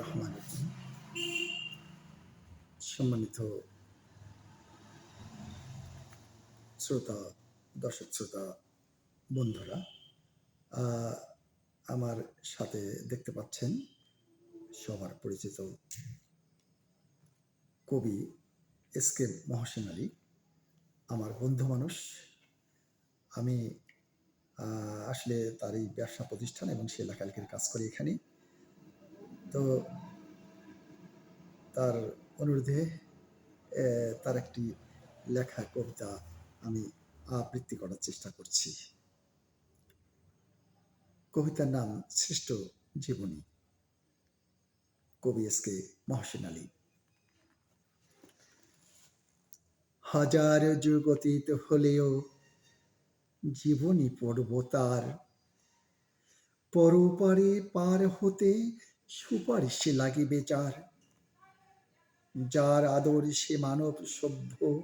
রহমান সম্মানিত শ্রোতা, দর্শক শ্রোতা, বন্ধুরা আমার সাথে দেখতে পাচ্ছেন সবার পরিচিত কবি এস কে মহসিন আলী, আমার বন্ধু মানুষ। আমি আসলে তার এই ব্যবসা প্রতিষ্ঠান এবং সে লেখালেখির কাজ করি এখানে। তো তার অনুরোধে তার একটি লেখা, কবিতা আমি আবৃত্তি করার চেষ্টা করছি। কবিতার নাম সৃষ্ট জীবনী। কবি এস কে মহসিন আলী। হাজার যুগ অতীত হলেও জীবনী পড়ব তার। পরপারে পার হতে সুপারিশে লাগিবে যার। যার আদর্শে মানব সভ্য,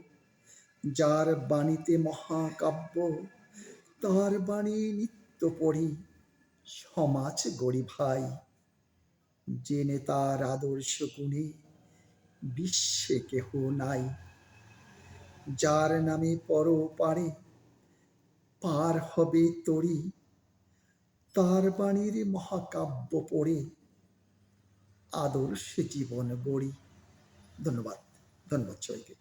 যার বাণীতে মহাকাব্য, তার বাণী নিত্য পড়ি সমাজ গড়ি ভাই। যে নেতার আদর্শ গুণে বিশ্বে কেহ নাই। যার নামে পরপারে পার হবে তরি, তার বাণীর মহাকাব্য পড়ে আদর্শ জীবন গড়ি। ধন্যবাদ ধন্যবাদ সবাইকে।